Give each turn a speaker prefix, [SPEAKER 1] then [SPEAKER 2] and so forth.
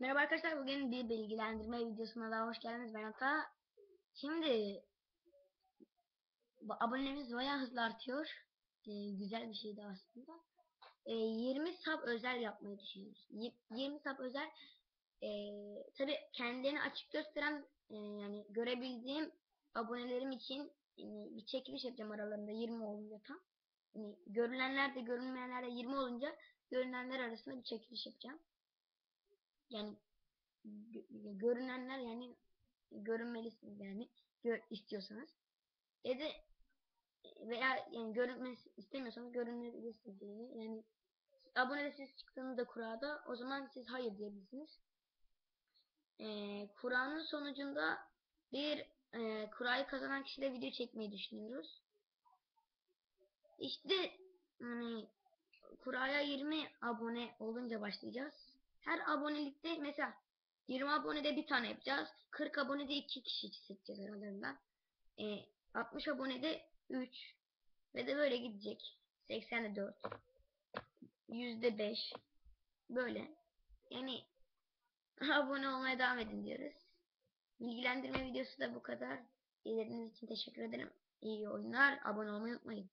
[SPEAKER 1] Merhaba arkadaşlar bugün bir bilgilendirme videosuna daha hoş geldiniz ben Ata. Şimdi abonelerimiz bayağı hızlı artıyor. Ee, güzel bir şeydi aslında. Ee, 20 sub özel yapmayı düşünüyoruz. Y- 20 sub özel ee, tabi kendilerini açık gösteren ee, yani görebildiğim abonelerim için yani bir çekiliş yapacağım aralarında 20 olunca tam. Yani görünenler de görünmeyenler de 20 olunca görünenler arasında bir çekiliş yapacağım. Yani gö- görünenler yani görünmelisiniz yani gör, istiyorsanız. Ya da veya yani görünme istemiyorsanız görünmelisiniz yani. Yani abone de siz çıktığınızda kurada o zaman siz hayır diyebilirsiniz. Ee, kuranın sonucunda bir e, kurayı kazanan kişiyle video çekmeyi düşünüyoruz. İşte hani kuraya 20 abone olunca başlayacağız. Her abonelikte mesela 20 abonede bir tane yapacağız. 40 abonede 2 kişi seçeceğiz aralarından. E, 60 abonede 3 ve de böyle gidecek. 84 yüzde 5 böyle. Yani abone olmaya devam edin diyoruz. Bilgilendirme videosu da bu kadar. İzlediğiniz için teşekkür ederim. İyi oyunlar. Abone olmayı unutmayın.